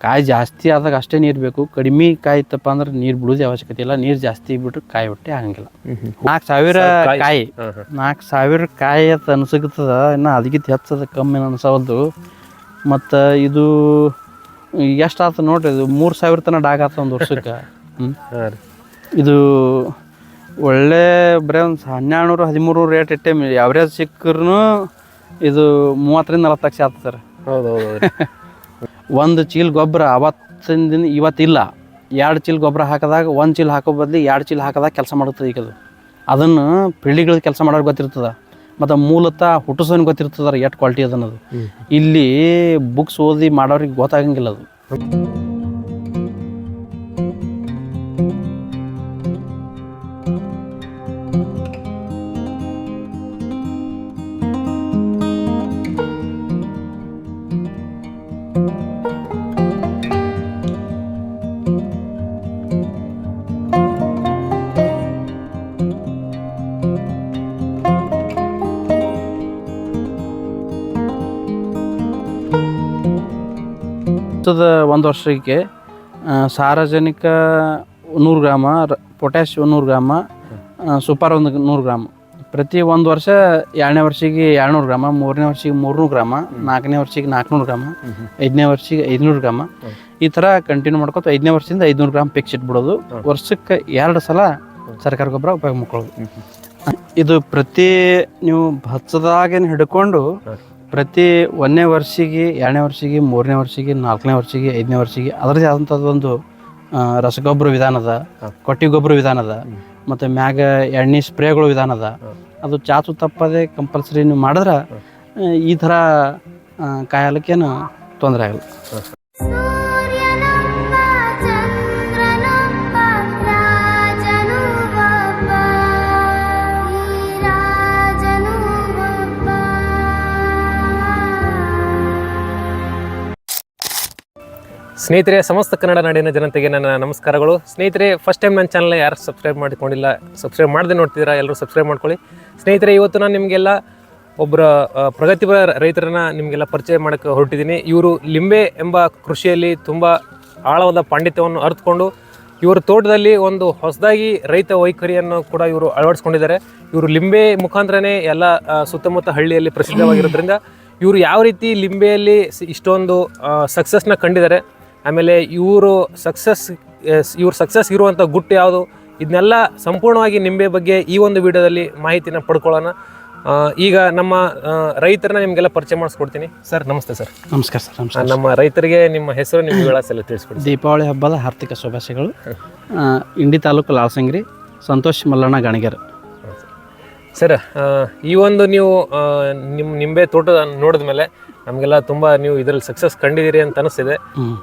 ಕಾಯಿ ಜಾಸ್ತಿ ಆದಾಗ ಅಷ್ಟೇ ನೀರು ಬೇಕು. ಕಡಿಮೆ ಕಾಯಿ ಇತ್ತಪ್ಪ ಅಂದ್ರೆ ನೀರು ಬಿಡೋದೇ ಅವಶ್ಯಕತೆ ಇಲ್ಲ. ನೀರು ಜಾಸ್ತಿ ಬಿಟ್ಟು ಕಾಯಿ ಹೊಟ್ಟೆ ಆಗಂಗಿಲ್ಲ. ನಾಲ್ಕು ಸಾವಿರ ಕಾಯಿ ನಾಲ್ಕು ಸಾವಿರ ಕಾಯಿ ಅಂತ ಅನ್ಸಕತ್ತದ. ಇನ್ನು ಅದಕ್ಕಿಂತ ಹೆಚ್ಚದ ಕಮ್ಮಿ ಅನ್ಸವಲ್ದು ಮತ್ತು ಇದು ಎಷ್ಟು ಆತ ನೋಡ್ರಿ ಇದು ಮೂರು ಸಾವಿರ ತನಕ ಡಾಗ್ ಆತ ಒಂದು ವರ್ಷಕ್ಕೆ. ಇದು ಒಳ್ಳೆ ಬರೀ ಒಂದು ಹನ್ನೆರಡು ನೂರು ಹದಿಮೂರು ರೇಟ್ ಇಟ್ಟೆ. ಯಾವ್ರೇಜ್ ಸಿಕ್ಕರೂ ಇದು ಮೂವತ್ತರಿಂದ ನಲವತ್ತು ಲಕ್ಷ ಆಗ್ತದೆ ಸರ್. ಹೌದು ಹೌದು ಒಂದು ಚೀಲ ಗೊಬ್ಬರ ಅವತ್ತಿನ ದಿನ ಇವತ್ತಿಲ್ಲ. ಎರಡು ಚೀಲ ಗೊಬ್ಬರ ಹಾಕಿದಾಗ ಒಂದು ಚೀಲ ಹಾಕೋ ಬದಲಿ ಎರಡು ಚೀಲ ಹಾಕಿದಾಗ ಕೆಲಸ ಮಾಡುತ್ತದೆ ಈಗ ಅದು. ಅದನ್ನು ಪಿಳ್ಳಿಗಳ ಕೆಲಸ ಮಾಡೋರು ಗೊತ್ತಿರ್ತದೆ. ಮತ್ತು ಮೂಲತಃ ಹುಟ್ಟಿಸೋನ್ ಗೊತ್ತಿರ್ತದ ಎಷ್ಟು ಕ್ವಾಲಿಟಿ ಅದನ್ನದು. ಇಲ್ಲಿ ಬುಕ್ಸ್ ಓದಿ ಮಾಡೋರಿಗೆ ಗೊತ್ತಾಗಂಗಿಲ್ಲ ಅದು. ಭತ್ತದ ಒಂದು ವರ್ಷಕ್ಕೆ ಸಾರ್ವಜನಿಕ ಸಾರಜನಿಕ ನೂರು ಗ್ರಾಮ ಪೊಟ್ಯಾಶ್ ನೂರು ಗ್ರಾಮ ಸೂಪರ್ ಒಂದು ನೂರು ಗ್ರಾಮ. ಪ್ರತಿ ಒಂದು ವರ್ಷ ಎರಡನೇ ವರ್ಷಕ್ಕೆ ಎರಡುನೂರು ಗ್ರಾಮ ಮೂರನೇ ವರ್ಷಕ್ಕೆ ಮೂರ್ನೂರು ಗ್ರಾಮ ನಾಲ್ಕನೇ ವರ್ಷಕ್ಕೆ ನಾಲ್ಕುನೂರು ಗ್ರಾಮ ಐದನೇ ವರ್ಷಿಗೆ ಐದುನೂರು ಗ್ರಾಮ. ಈ ಥರ ಕಂಟಿನ್ಯೂ ಮಾಡ್ಕೊತ ಐದನೇ ವರ್ಷದಿಂದ ಐದುನೂರು ಗ್ರಾಮ್ ಫಿಕ್ಸ್ ಇಟ್ಬಿಡೋದು. ವರ್ಷಕ್ಕೆ ಎರಡು ಸಲ ಸರ್ಕಾರ ಗೊಬ್ಬರ ಉಪಯೋಗ ಮಾಡ್ಕೊಳ್ಳೋದು ಇದು ಪ್ರತಿ ನೀವು ಭತ್ತದಾಗೇನು ಹಿಡ್ಕೊಂಡು ಪ್ರತಿ ಒಂದನೇ ವರ್ಷಿಗೆ ಎರಡನೇ ವರ್ಷಿಗೆ ಮೂರನೇ ವರ್ಷಿಗೆ ನಾಲ್ಕನೇ ವರ್ಷಿಗೆ ಐದನೇ ವರ್ಷಿಗೆ ಅದರದೇ ಆದಂಥದ್ದು ಒಂದು ರಸಗೊಬ್ಬರ ವಿಧಾನ ಅದ ಕೊಟ್ಟಿ ಗೊಬ್ಬರ ವಿಧಾನ ಅದ ಮತ್ತು ಮ್ಯಾಗ ಎಣ್ಣೆ ಸ್ಪ್ರೇಗಳು ವಿಧಾನ ಅದ. ಅದು ಚಾಚು ತಪ್ಪದೆ ಕಂಪಲ್ಸರಿ ನೀವು ಮಾಡಿದ್ರೆ ಈ ಥರ ಕಾಯಲಿಕ್ಕೇನು ತೊಂದರೆ ಆಗಲ್ಲ. ಸ್ನೇಹಿತರೆ, ಸಮಸ್ತ ಕನ್ನಡ ನಾಡಿನ ಜನತೆಗೆ ನನ್ನ ನಮಸ್ಕಾರಗಳು. ಸ್ನೇಹಿತರೆ ಫಸ್ಟ್ ಟೈಮ್ ನನ್ನ ಚಾನಲ್ ಯಾರು ಸಬ್ಸ್ಕ್ರೈಬ್ ಮಾಡಿಕೊಂಡಿಲ್ಲ ಸಬ್ಸ್ಕ್ರೈಬ್ ಮಾಡದೆ ನೋಡ್ತಿದ್ದೀರಾ, ಎಲ್ಲರೂ ಸಬ್ಸ್ಕ್ರೈಬ್ ಮಾಡ್ಕೊಳ್ಳಿ. ಸ್ನೇಹಿತರೆ, ಇವತ್ತು ನಾನು ನಿಮಗೆಲ್ಲ ಒಬ್ಬರ ಪ್ರಗತಿಪರ ರೈತರನ್ನ ನಿಮಗೆಲ್ಲ ಪರಿಚಯ ಮಾಡೋಕ್ಕೆ ಹೊರಟಿದ್ದೀನಿ. ಇವರು ಲಿಂಬೆ ಎಂಬ ಕೃಷಿಯಲ್ಲಿ ತುಂಬ ಆಳವಾದ ಪಾಂಡಿತ್ಯವನ್ನು ಅರ್ಥಕೊಂಡು ಇವರ ತೋಟದಲ್ಲಿ ಒಂದು ಹೊಸದಾಗಿ ರೈತ ವೈಖರಿಯನ್ನು ಕೂಡ ಇವರು ಅಳವಡಿಸ್ಕೊಂಡಿದ್ದಾರೆ. ಇವರು ಲಿಂಬೆ ಮುಖಾಂತರನೇ ಎಲ್ಲ ಸುತ್ತಮುತ್ತ ಹಳ್ಳಿಯಲ್ಲಿ ಪ್ರಸಿದ್ಧವಾಗಿರೋದ್ರಿಂದ, ಇವರು ಯಾವ ರೀತಿ ಲಿಂಬೆಯಲ್ಲಿ ಇಷ್ಟೊಂದು ಸಕ್ಸಸ್ನ ಕಂಡಿದ್ದಾರೆ ಆಮೇಲೆ ಇವರು ಸಕ್ಸಸ್ ಇವ್ರ ಸಕ್ಸಸ್ ಇರುವಂಥ ಗುಟ್ಟು ಯಾವುದು? ಇದನ್ನೆಲ್ಲ ಸಂಪೂರ್ಣವಾಗಿ ನಿಂಬೆ ಬಗ್ಗೆ ಈ ಒಂದು ವಿಡಿಯೋದಲ್ಲಿ ಮಾಹಿತಿನ ಪಡ್ಕೊಳ್ಳೋಣ. ಈಗ ನಮ್ಮ ರೈತರನ್ನ ನಿಮಗೆಲ್ಲ ಪರಿಚಯ ಮಾಡಿಸ್ಕೊಡ್ತೀನಿ. ಸರ್ ನಮಸ್ತೆ ಸರ್. ನಮಸ್ಕಾರ ಸರ್ ನಮಸ್ಕಾರ ನಮ್ಮ ರೈತರಿಗೆ ನಿಮ್ಮ ಹೆಸರು ನಿಮ್ಮ ವಿಳಾಸ ಎಲ್ಲ ತಿಳಿಸ್ಕೊಡಿ ದೀಪಾವಳಿ ಹಬ್ಬದ ಹಾರ್ದಿಕ ಶುಭಾಶಯಗಳು. ಇಂಡಿ ತಾಲೂಕು ಲಾಲ್ಸಂಗ್ರಿ ಸಂತೋಷ್ ಮಲ್ಲಣ್ಣ ಗಾಣಿಗರ್. ಸರ್. ಈ ಒಂದು ನೀವು ನಿಮ್ಮ ನಿಂಬೆ ತೋಟ ನೋಡಿದ ಮೇಲೆ ನಮಗೆಲ್ಲ ತುಂಬ ನೀವು ಇದರಲ್ಲಿ ಸಕ್ಸಸ್ ಕಂಡಿದ್ದೀರಿ ಅಂತ ಅನಿಸ್ತಿದೆ.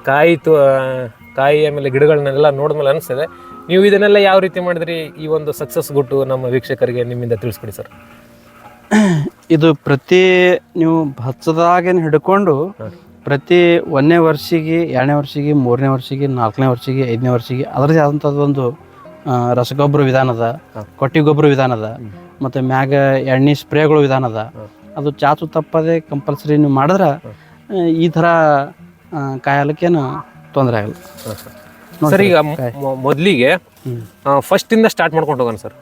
ಕಾಯಿ ತು ಕಾಯಿ ಆಮೇಲೆ ಗಿಡಗಳನ್ನೆಲ್ಲ ನೋಡಿದ್ಮೇಲೆ ಅನಿಸ್ತಿದೆ. ನೀವು ಇದನ್ನೆಲ್ಲ ಯಾವ ರೀತಿ ಮಾಡಿದ್ರಿ? ಈ ಒಂದು ಸಕ್ಸಸ್ ಗುಟ್ಟು ನಮ್ಮ ವೀಕ್ಷಕರಿಗೆ ನಿಮ್ಮಿಂದ ತಿಳಿಸ್ಕೊಡಿ ಸರ್. ಇದು ಪ್ರತಿ ನೀವು ಭತ್ತದಾಗೇನು ಹಿಡ್ಕೊಂಡು ಪ್ರತಿ ಒಂದನೇ ವರ್ಷಿಗೆ ಎರಡನೇ ವರ್ಷಿಗೆ ಮೂರನೇ ವರ್ಷಿಗೆ ನಾಲ್ಕನೇ ವರ್ಷಿಗೆ ಐದನೇ ವರ್ಷಿಗೆ ಅದರದೇ ಆದಂಥದ್ದು ಒಂದು ರಸಗೊಬ್ಬರ ವಿಧಾನದ ಅದ ಕೊಟ್ಟಿ ಗೊಬ್ಬರ ವಿಧಾನ ಅದ ಮತ್ತು ಮ್ಯಾಗ ಎಣ್ಣೆ ಸ್ಪ್ರೇಗಳು ವಿಧಾನ ಅದ ಚಾಚು ತಪ್ಪದೆ ಕಂಪಲ್ಸರಿ ನೀವು ಮಾಡಿದ್ರೆ ಈ ಥರ ಕಾಯಲಕ್ಕೇನು ತೊಂದರೆ ಆಗಲ್ಲ. ಸರ್. ಈಗ ಮೊದಲಿಗೆ ಫಸ್ಟಿಂದ ಸ್ಟಾರ್ಟ್ ಮಾಡ್ಕೊಂಡು ಹೋಗೋಣ ಸರ್.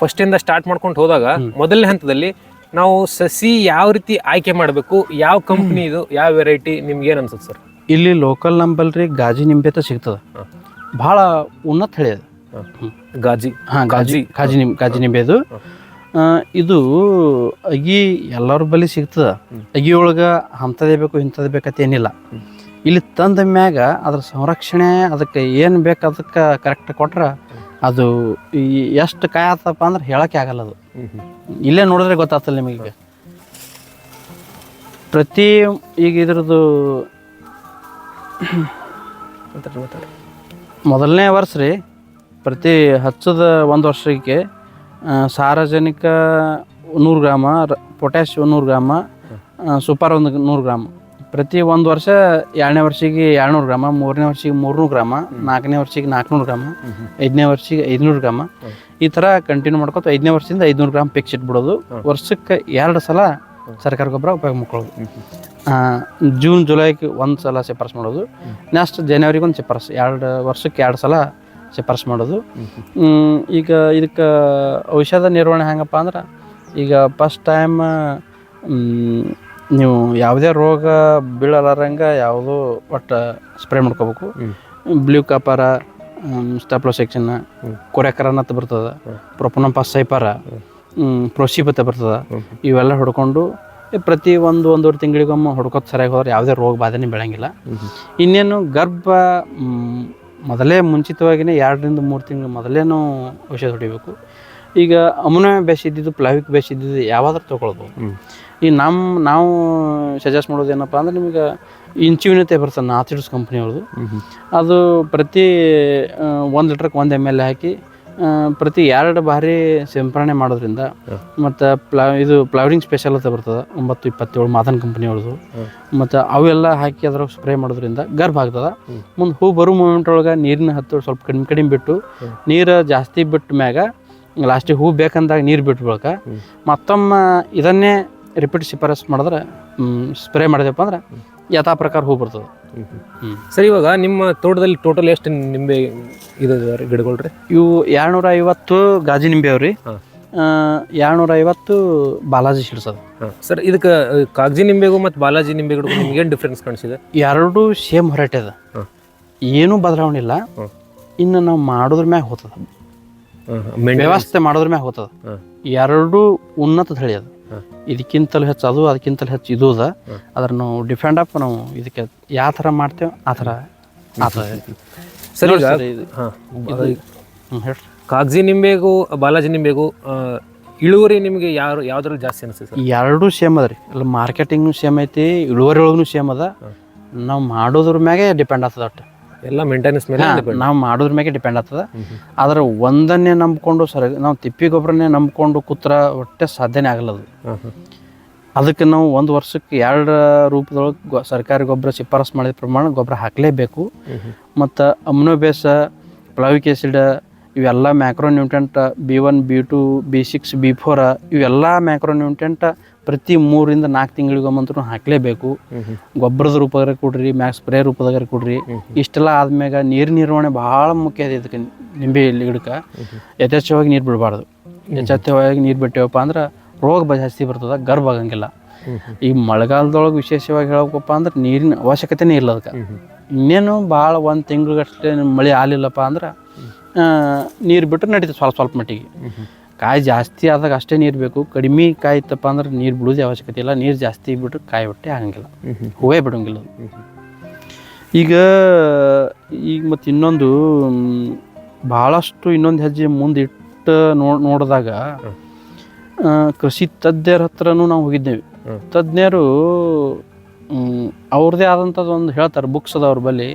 ಫಸ್ಟಿಂದ ಸ್ಟಾರ್ಟ್ ಮಾಡ್ಕೊಂಡು ಹೋದಾಗ ಮೊದಲನೇ ಹಂತದಲ್ಲಿ ನಾವು ಸಸಿ ಯಾವ ರೀತಿ ಆಯ್ಕೆ ಮಾಡಬೇಕು ಯಾವ ಕಂಪ್ನಿ ಇದು ಯಾವ ವೆರೈಟಿ ನಿಮ್ಗೆ ಏನು ಅನ್ಸುತ್ತೆ ಸರ್? ಇಲ್ಲಿ ಲೋಕಲ್ ನಂಬಲ್ರಿ ಗಾಜಿ ನಿಂಬೆ ತ ಸಿಗ್ತದೆ ಭಾಳ ಉನ್ನತ ಹೇಳಿದೆ ಗಾಜಿ. ಹಾಂ ಗಾಜಿ ಗಾಜಿ. ನಿಂಬೆ ಗಾಜಿ ನಿಂಬೆದು. ಇದು ಅಗಿ ಎಲ್ಲರ ಬಳಿ ಸಿಗ್ತದ. ಅಗಿ ಒಳಗೆ ಅಂಥದ್ದೇ ಬೇಕು ಇಂಥದ್ದು ಬೇಕಂತ ಏನಿಲ್ಲ. ಇಲ್ಲಿ ತಂದ ಮ್ಯಾಗ ಅದ್ರ ಸಂರಕ್ಷಣೆ ಅದಕ್ಕೆ ಏನು ಬೇಕು ಅದಕ್ಕೆ ಕರೆಕ್ಟ್ ಕೊಟ್ರೆ ಅದು ಎಷ್ಟು ಕಾಯತಪ್ಪ ಆತಪ್ಪ ಅಂದ್ರೆ ಹೇಳಕ್ಕೆ ಆಗಲ್ಲ ಅದು. ಇಲ್ಲೇ ನೋಡಿದ್ರೆ ಗೊತ್ತಾಗ್ತಲ್ಲ ನಿಮಗೆ ಪ್ರತಿ ಈಗ ಇದ್ರದ್ದು ಮೊದಲನೇ ವರ್ಷ ರೀ ಪ್ರತಿ ಹಚ್ಚದ ಒಂದು ವರ್ಷಕ್ಕೆ ಆ, ಸಾರಜನಿಕ ನೂರು ಗ್ರಾಮ ಪೊಟ್ಯಾಶ್ ನೂರು ಗ್ರಾಮ ಸೂಪರ್ ಒಂದು ನೂರು ಗ್ರಾಮ್. ಪ್ರತಿ ಒಂದು ವರ್ಷ ಎರಡನೇ ವರ್ಷಿಗೆ ಎರಡ್ನೂರು ಗ್ರಾಮ ಮೂರನೇ ವರ್ಷಿಗೆ ಮೂರ್ನೂರು ಗ್ರಾಮ ನಾಲ್ಕನೇ ವರ್ಷಿಗೆ ನಾಲ್ಕುನೂರು ಗ್ರಾಮ ಐದನೇ ವರ್ಷಿಗೆ ಐದುನೂರು ಗ್ರಾಮ. ಈ ಥರ ಕಂಟಿನ್ಯೂ ಮಾಡ್ಕೊತ ಐದನೇ ವರ್ಷದಿಂದ ಐದುನೂರು ಗ್ರಾಮ್ ಫಿಕ್ಸ್ ಇಟ್ಬಿಡೋದು. ವರ್ಷಕ್ಕೆ ಎರಡು ಸಲ ಸರ್ಕಾರ ಗೊಬ್ಬರ ಉಪಯೋಗ ಮಾಡ್ಕೊಳ್ಳೋದು. ಜೂನ್ ಜುಲೈಗೆ ಒಂದು ಸಲ ಶಿಫಾರಸು ಮಾಡೋದು. ನೆಕ್ಸ್ಟ್ ಜನವರಿಗೆ ಒಂದು ಸಿಫಾರಸ್ ಎರಡು ವರ್ಷಕ್ಕೆ ಎರಡು ಸಲ ಶಿಫಾರಸು ಮಾಡೋದು. ಈಗ ಇದಕ್ಕೆ ಔಷಧ ನಿರ್ವಹಣೆ ಹೆಂಗಪ್ಪ ಅಂದ್ರೆ ಈಗ ಫಸ್ಟ್ ಟೈಮ್ ನೀವು ಯಾವುದೇ ರೋಗ ಬೀಳಲಾರಂಗೆ ಯಾವುದೋ ಒಟ್ಟು ಸ್ಪ್ರೇ ಮಾಡ್ಕೋಬೇಕು. ಬ್ಲೂ ಕಾಪಾರ ಸ್ಟಾಪ್ಲೋಸೆಕ್ಷನ್ ಕೊರೆಕರನ್ ಅಂತ ಬರ್ತದೆ ಪ್ರೊಪನಂಪಾಸ್ ಸೈಪಾರ ಪ್ರೋಸಿಬತ್ತ ಬರ್ತದೆ ಇವೆಲ್ಲ ಹೊಡ್ಕೊಂಡು ಪ್ರತಿ ಒಂದು ಒಂದೂವರೆ ತಿಂಗಳಿಗೊಮ್ಮೆ ಹೊಡ್ಕೋತ ಸರಿಯಾಗಿ ಹೋದ್ರೆ ಯಾವುದೇ ರೋಗ ಬಾಧೆನೇ ಬೆಳಂಗಿಲ್ಲ. ಇನ್ನೇನು ಗರ್ಭ ಮೊದಲೇ ಮುಂಚಿತವಾಗಿಯೇ ಎರಡರಿಂದ ಮೂರು ತಿಂಗಳು ಮೊದಲೇನು ಔಷಧ ಹೊಡಿಬೇಕು. ಈಗ ಅಮುನ ಬೇಸಿದ್ದಿದ್ದು ಪ್ಲಾವಿಕ್ ಬೇಸಿದ್ದಿದ್ದು ಯಾವಾದ್ರೂ ತೊಗೊಳ್ಬೋದು. ಈ ನಮ್ಮ ನಾವು ಸಜೆಸ್ಟ್ ಮಾಡೋದು ಏನಪ್ಪ ಅಂದ್ರೆ ನಿಮಗೆ ಇಂಚುವಿನತೆ ಬರ್ತದೆ ನಾಥಿಡ್ಸ್ ಕಂಪ್ನಿಯವ್ರದ್ದು ಅದು ಪ್ರತಿ ಒಂದು ಲೀಟ್ರಕ್ಕೆ ಒಂದು ಎಂ ಎಲ್ ಹಾಕಿ ಆ, ಪ್ರತಿ ಎರಡು ಬಾರಿ ಸಿಂಪರಣೆ ಮಾಡೋದ್ರಿಂದ ಮತ್ತು ಪ್ಲಾ ಇದು ಪ್ಲಾವರಿಂಗ್ ಸ್ಪೆಷಲ್ ಅಂತ ಬರ್ತದೆ ಒಂಬತ್ತು ಇಪ್ಪತ್ತೇಳು ಮಾದನ್ ಕಂಪ್ನಿ ಅವ್ರದ್ದು. ಮತ್ತು ಅವೆಲ್ಲ ಹಾಕಿ ಅದ್ರಾಗ ಸ್ಪ್ರೇ ಮಾಡೋದ್ರಿಂದ ಗರ್ಭ ಆಗ್ತದೆ. ಮುಂದೆ ಹೂ ಬರೋ ಮೂಮೆಂಟ್ ಒಳಗೆ ನೀರಿನ ಹತ್ತು ಸ್ವಲ್ಪ ಕಡಿಮೆ ಕಡಿಮೆ ಬಿಟ್ಟು ನೀರು ಜಾಸ್ತಿ ಬಿಟ್ಟ ಮ್ಯಾಗ ಲಾಸ್ಟಿಗೆ ಹೂ ಬೇಕಂದಾಗ ನೀರು ಬಿಟ್ಟು ಬಳಕ ಮತ್ತೊಮ್ಮೆ ಇದನ್ನೇ ರಿಪೀಟ್ ಶಿಫಾರಸ್ ಮಾಡಿದ್ರೆ ಸ್ಪ್ರೇ ಮಾಡಿದೆಪ್ಪ ಅಂದ್ರೆ ಯಥಾ ಪ್ರಕಾರ ಹೂ ಬರ್ತದೆ. ಸರ್ ಇವಾಗ ನಿಮ್ಮ ತೋಟದಲ್ಲಿ ಟೋಟಲ್ ಎಷ್ಟು ನಿಂಬೆ ಇದು ಗಿಡಗಳು ರೀ? ಇವು ಎರಡ್ನೂರ ಐವತ್ತು ಗಾಜಿ ನಿಂಬೆ ಅವ್ರಿ. ಎರಡ್ನೂರ ಐವತ್ತು ಬಾಲಾಜಿ ಸಿಡ್ಸೋದು ಸರ್ ಇದಕ್ಕೆ ಕಾಗಜಿ ನಿಂಬೆಗೂ ಮತ್ತು ಬಾಲಾಜಿ ನಿಂಬೆಗೂ ನಿಮ್ಗೆ ಏನು ಡಿಫ್ರೆನ್ಸ್ ಕಾಣಿಸಿದೆ? ಎರಡೂ ಸೇಮ್ ಹೊರಟೆ ಅದ. ಏನೂ ಬದಲಾವಣೆ ಇಲ್ಲ. ಇನ್ನು ನಾವು ಮಾಡೋದ್ರ ಮ್ಯಾಗ ಹೋಗ್ತದ ವ್ಯವಸ್ಥೆ ಮಾಡೋದ್ರ ಮ್ಯಾಗ ಹೋಗ್ತದ. ಎರಡೂ ಉನ್ನತ ತಳಿ ಅದು. ಇದಕ್ಕಿಂತಲೂ ಹೆಚ್ಚು ಅದು ಅದಕ್ಕಿಂತಲೂ ಹೆಚ್ಚು ಇದು ಅದ ಅದ್ರ ನಾವು ಡಿಫೆಂಡ್ ಅಪ್ ನಾವು ಇದಕ್ಕೆ ಯಾವ ಥರ ಮಾಡ್ತೇವೆ ಆ ಥರ ಸರಿ ಕಾಗಜಿ ನಿಂಬೆಗೂ ಬಾಲಾಜಿ ನಿಂಬೆಗೂ ಇಳುವರಿ ನಿಮಗೆ ಯಾರು ಯಾವ್ದ್ರಲ್ಲಿ ಜಾಸ್ತಿ ಅನಿಸ್ತದೆ ಎರಡೂ ಸೇಮ್ ಅದ ರೀ. ಮಾರ್ಕೆಟಿಂಗ್ನು ಸೇಮ್ ಐತಿ ಇಳುವರಿ ಒಳಗೂ ಸೇಮ್ ಅದ. ನಾವು ಮಾಡೋದ್ರ ಮ್ಯಾಗೆ ಡಿಪೆಂಡ್ ಆಗ್ತದೆ ಒಟ್ಟು. ಎಲ್ಲ ಮೇಂಟೆನೆನ್ಸ್ ಮೇಲೆ ನಾವು ಮಾಡೋದ್ರ ಮ್ಯಾಗೆ ಡಿಪೆಂಡ್ ಆಗ್ತದ. ಆದ್ರೆ ಒಂದನ್ನೇ ನಂಬ್ಕೊಂಡು ಸರಿ ನಾವು ತಿಪ್ಪಿ ಗೊಬ್ಬರನೇ ನಂಬ್ಕೊಂಡು ಕೂತ್ರ ಒಟ್ಟೆ ಸಾಧ್ಯನೇ ಆಗಲ್ಲ ಅದು. ಹಾಂ ಹಾಂ. ಅದಕ್ಕೆ ನಾವು ಒಂದು ವರ್ಷಕ್ಕೆ ಎರಡು ರೂಪದೊಳಗೆ ಸರ್ಕಾರಿ ಗೊಬ್ಬರ ಶಿಫಾರಸು ಮಾಡಿದ ಪ್ರಮಾಣ ಗೊಬ್ಬರ ಹಾಕಲೇಬೇಕು. ಮತ್ತು ಅಮ್ನೋಬೇಸ ಪ್ಲಾವಿಕ್ ಆ್ಯಸಿಡ್ ಇವೆಲ್ಲ macronutrient B one B two B six B four ಇವೆಲ್ಲ ಮ್ಯಾಕ್ರೋನ್ಯೂಟ್ರೆಂಟ್ ಪ್ರತಿ ಮೂರಿಂದ ನಾಲ್ಕು ತಿಂಗಳಿಗೊಮ್ಮಂತೂ ಹಾಕಲೇಬೇಕು. ಗೊಬ್ಬರದ ರೂಪದಾಗ ಕೊಡ್ರಿ ಮ್ಯಾಕ್ ಸ್ಪ್ರೇ ರೂಪದಾಗ ಕೊಡ್ರಿ. ಇಷ್ಟೆಲ್ಲ ಆದ್ಮ್ಯಾಗ ನೀರು ನಿರ್ವಹಣೆ ಭಾಳ ಮುಖ್ಯ ಇದೆ ಇದಕ್ಕೆ ನಿಂಬೆ ಗಿಡಕ್ಕೆ. ಯಥೇಚ್ಛವಾಗಿ ನೀರು ಬಿಡಬಾರ್ದು. ಯಥೇಚ್ಛವಾಗಿ ನೀರು ಬಿಟ್ಟೇವಪ್ಪ ಅಂದ್ರೆ ರೋಗ ಜಾಸ್ತಿ ಬರ್ತದೆ ಗರ್ಭ ಆಗಂಗಿಲ್ಲ. ಈ ಮಳೆಗಾಲದೊಳಗೆ ವಿಶೇಷವಾಗಿ ಹೇಳಬೇಕಪ್ಪ ಅಂದ್ರೆ ನೀರಿನ ಅವಶ್ಯಕತೆನೇ ಇಲ್ಲ ಅದಕ್ಕೆ. ಇನ್ನೇನು ಭಾಳ ಒಂದು ತಿಂಗಳಿಗಷ್ಟೇ ಮಳೆ ಆಲಿಲ್ಲಪ್ಪ ಅಂದ್ರೆ ನೀರು ಬಿಟ್ಟರೆ ನಡೀತದೆ ಸ್ವಲ್ಪ ಸ್ವಲ್ಪ ಮಟ್ಟಿಗೆ. ಕಾಯಿ ಜಾಸ್ತಿ ಆದಾಗ ಅಷ್ಟೇ ನೀರು ಬೇಕು. ಕಡಿಮೆ ಕಾಯಿ ಇತ್ತಪ್ಪ ಅಂದ್ರೆ ನೀರು ಬಿಡೋದೇ ಅವಶ್ಯಕತೆ ಇಲ್ಲ. ನೀರು ಜಾಸ್ತಿ ಬಿಟ್ಟರೆ ಕಾಯಿ ಒಟ್ಟೆ ಆಗಂಗಿಲ್ಲ. ಹೂವೇ ಬಿಡೋಂಗಿಲ್ಲ ಈಗ ಈಗ ಮತ್ತು ಇನ್ನೊಂದು ಭಾಳಷ್ಟು ಇನ್ನೊಂದು ಹೆಜ್ಜೆ ಮುಂದಿಟ್ಟು ನೋಡಿ ನೋಡಿದಾಗ ಕೃಷಿ ತಜ್ಞರ ಹತ್ರನೂ ನಾವು ಹೋಗಿದ್ದೇವೆ. ತಜ್ಞರು ಅವ್ರದ್ದೇ ಆದಂಥದ್ದು ಒಂದು ಹೇಳ್ತಾರೆ ಬುಕ್ಸ್ ಅದ ಅವ್ರ ಬಳಿ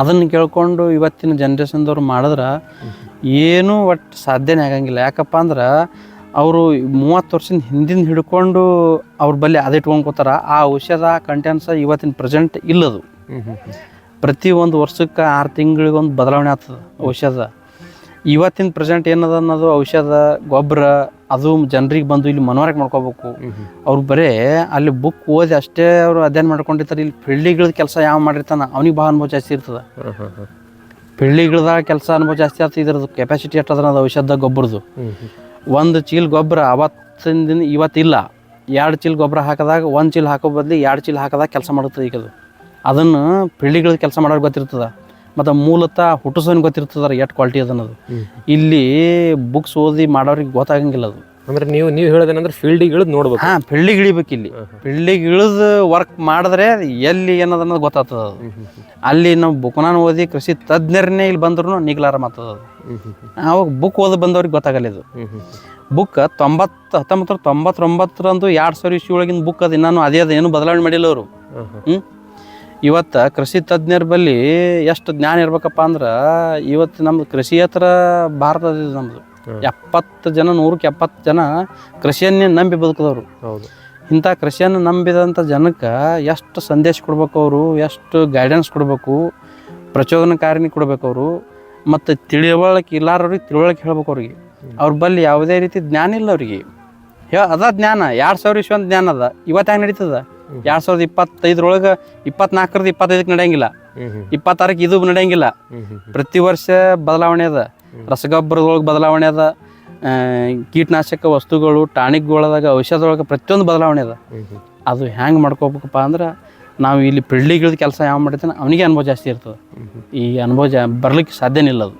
ಅದನ್ನು ಕೇಳ್ಕೊಂಡು ಇವತ್ತಿನ ಜನ್ರೇಷನ್ದವ್ರು ಮಾಡಿದ್ರೆ ಏನೂ ಒಟ್ಟು ಸಾಧ್ಯನೇ ಆಗಂಗಿಲ್ಲ. ಯಾಕಪ್ಪ ಅಂದ್ರೆ ಅವರು ಮೂವತ್ತು ವರ್ಷದ ಹಿಂದಿನ ಹಿಡ್ಕೊಂಡು ಅವ್ರ ಬಲ್ಲಿ ಅದೇ ಇಟ್ಕೊಂಡ್ಕೋತಾರ. ಆ ಔಷಧ ಕಂಟೆನ್ಸ್ ಇವತ್ತಿನ ಪ್ರೆಸೆಂಟ್ ಇಲ್ಲದು. ಪ್ರತಿ ಒಂದು ವರ್ಷಕ್ಕೆ ಆರು ತಿಂಗಳಿಗೊಂದು ಬದಲಾವಣೆ ಆಗ್ತದೆ ಔಷಧ. ಇವತ್ತಿನ ಪ್ರೆಸೆಂಟ್ ಏನದ ಅನ್ನೋದು ಔಷಧ ಗೊಬ್ಬರ ಅದು ಜನರಿಗೆ ಬಂದು ಇಲ್ಲಿ ಮನವರಿಕೆ ಮಾಡ್ಕೋಬೇಕು. ಅವ್ರು ಬರೇ ಅಲ್ಲಿ ಬುಕ್ ಓದಿ ಅಷ್ಟೇ ಅವರು ಅಧ್ಯಯನ ಮಾಡ್ಕೊಂಡಿರ್ತಾರೆ. ಇಲ್ಲಿ ಫೀಲ್ಡಿಗಳ ಕೆಲಸ ಯಾವ ಮಾಡಿರ್ತಾನೆ ಅವ್ನಿಗೆ ಭಾಳ ಅನುಭವ ಜಾಸ್ತಿ ಇರ್ತದೆ. ಫೀಲ್ಡಿಗಳದಾಗ ಕೆಲಸ ಅನುಭವ ಜಾಸ್ತಿ ಆಗ್ತದೆ ಇದ್ರದ್ದು ಕೆಪಾಸಿಟಿ ಎಷ್ಟದ ಅದು ಔಷಧ ಗೊಬ್ಬರದು. ಒಂದು ಚೀಲ ಗೊಬ್ಬರ ಅವತ್ತಿನ ದಿನ ಇವತ್ತಿಲ್ಲ ಎರಡು ಚೀಲ ಗೊಬ್ಬರ ಹಾಕಿದಾಗ ಒಂದು ಚೀಲ ಹಾಕೋ ಬದಲಿ ಎರಡು ಚೀಲ ಹಾಕಿದಾಗ ಕೆಲಸ ಮಾಡುತ್ತೆ ಈಗ ಅದು. ಅದನ್ನು ಪಿಳ್ಳಿಗಳ ಕೆಲಸ ಮಾಡೋರು ಗೊತ್ತಿರ್ತದೆ ಮತ್ತು ಮೂಲತಃ ಹುಟ್ಟಿಸೋನ್ ಗೊತ್ತಿರ್ತದ ಎಷ್ಟು ಕ್ವಾಲಿಟಿ ಅದನ್ನದು ಇಲ್ಲಿ ಬುಕ್ಸ್ ಓದಿ ಮಾಡೋರಿಗೆ ಗೊತ್ತಾಗಂಗಿಲ್ಲ ಅದು. ಅಂದ್ರೆ ನೀವು ನೀವು ಹೇಳೋದೇನಂದ್ರೆ ಫೀಲ್ಡಿಗೆ ಇಳಿದು ನೋಡ್ಬೇಕು. ಹಾಂ ಫೀಲ್ಡಿಗೆ ಇಳಿಬೇಕು ಇಲ್ಲಿ. ಫೀಲ್ಡಿಗೆ ಇಳಿದು ವರ್ಕ್ ಮಾಡಿದ್ರೆ ಎಲ್ಲಿ ಏನದ ಅನ್ನೋದು ಗೊತ್ತಾಗ್ತದೆ ಅದು. ಅಲ್ಲಿ ನಾವು ಬುಕ್ನಾನ ಓದಿ ಕೃಷಿ ತಜ್ಞರನ್ನೇ ಇಲ್ಲಿ ಬಂದ್ರು ನೀಗ್ಲಾರ ಮಾತದ ಅದು. ಅವಾಗ ಬುಕ್ ಓದಿ ಬಂದವ್ರಿಗೆ ಗೊತ್ತಾಗಲ್ಲ ಇದು. ಬುಕ್ ತೊಂಬತ್ತು ಹತ್ತೊಂಬತ್ತು ನೂರ ತೊಂಬತ್ತೊಂಬತ್ತರಂದು ಎರಡು ಸಾವಿರ ಇಶ್ಯೂ ಒಳಗಿನ ಬುಕ್ ಅದು ಇನ್ನೂ ಅದೇ ಅದು ಏನು ಬದಲಾವಣೆ ಮಾಡಿಲ್ಲ ಅವರು. ಹ್ಞೂ ಇವತ್ತು ಕೃಷಿ ತಜ್ಞರ ಬಳಿ ಎಷ್ಟು ಜ್ಞಾನ ಇರ್ಬೇಕಪ್ಪ ಅಂದ್ರೆ ಇವತ್ತು ನಮ್ದು ಕೃಷಿ ಭಾರತ ಇದು ನಮ್ಮದು ಎಪ್ಪತ್ತು ಜನ ನೂರಕ್ಕೆ ಎಪ್ಪತ್ತು ಜನ ಕೃಷಿಯನ್ನೇ ನಂಬಿ ಬದುಕಿದವರು. ಹೌದು. ಇಂಥ ಕೃಷಿಯನ್ನು ನಂಬಿದಂಥ ಜನಕ್ಕೆ ಎಷ್ಟು ಸಂದೇಶ ಕೊಡ್ಬೇಕು ಅವರು ಎಷ್ಟು ಗೈಡೆನ್ಸ್ ಕೊಡಬೇಕು ಪ್ರಚೋದನಕಾರಿನಿ ಕೊಡ್ಬೇಕು ಅವರು ಮತ್ತು ತಿಳಿವಳಿಕೆ ಇಲ್ಲಾರವ್ರಿಗೆ ತಿಳುವಳಿಕೆ ಹೇಳ್ಬೇಕು ಅವ್ರಿಗೆ. ಅವ್ರ ಬಳಿ ಯಾವುದೇ ರೀತಿ ಜ್ಞಾನ ಇಲ್ಲ ಅವ್ರಿಗೆ. ಹೇ ಅದ ಜ್ಞಾನ ಎರಡು ಸಾವಿರ ಇಸ್ವಿ ಜ್ಞಾನ ಅದ. ಇವತ್ತು ಹೆಂಗೆ ನಡೀತದ? ಎರಡು ಸಾವಿರದ ಇಪ್ಪತ್ತೈದರೊಳಗೆ ಇಪ್ಪತ್ನಾಲ್ಕರದ್ದು ಇಪ್ಪತ್ತೈದಕ್ಕೆ ನಡೆಯಂಗಿಲ್ಲ. ಇಪ್ಪತ್ತಾರಕ್ಕೆ ಇದು ನಡೆಯಂಗಿಲ್ಲ. ಪ್ರತಿ ವರ್ಷ ಬದಲಾವಣೆ ಅದ. ರಸಗೊಬ್ಬರದೊಳಗೆ ಬದಲಾವಣೆ ಅದ. ಕೀಟನಾಶಕ ವಸ್ತುಗಳು ಟಾನಿಕ್ಗಳದಾಗ ಔಷಧದೊಳಗೆ ಪ್ರತಿಯೊಂದು ಬದಲಾವಣೆ ಅದ. ಅದು ಹೆಂಗೆ ಮಾಡ್ಕೋಬೇಕಪ್ಪ ಅಂದ್ರೆ ನಾವು ಇಲ್ಲಿ ಪಿಳ್ಳಿಗಿಳಿದ ಕೆಲಸ ಯಾವ ಮಾಡಿರ್ತಾನೆ ಅವನಿಗೆ ಅನುಭವ ಜಾಸ್ತಿ ಇರ್ತದೆ. ಈ ಅನುಭವ ಜಾ ಬರ್ಲಿಕ್ಕೆ ಸಾಧ್ಯನಿಲ್ಲ ಅದು.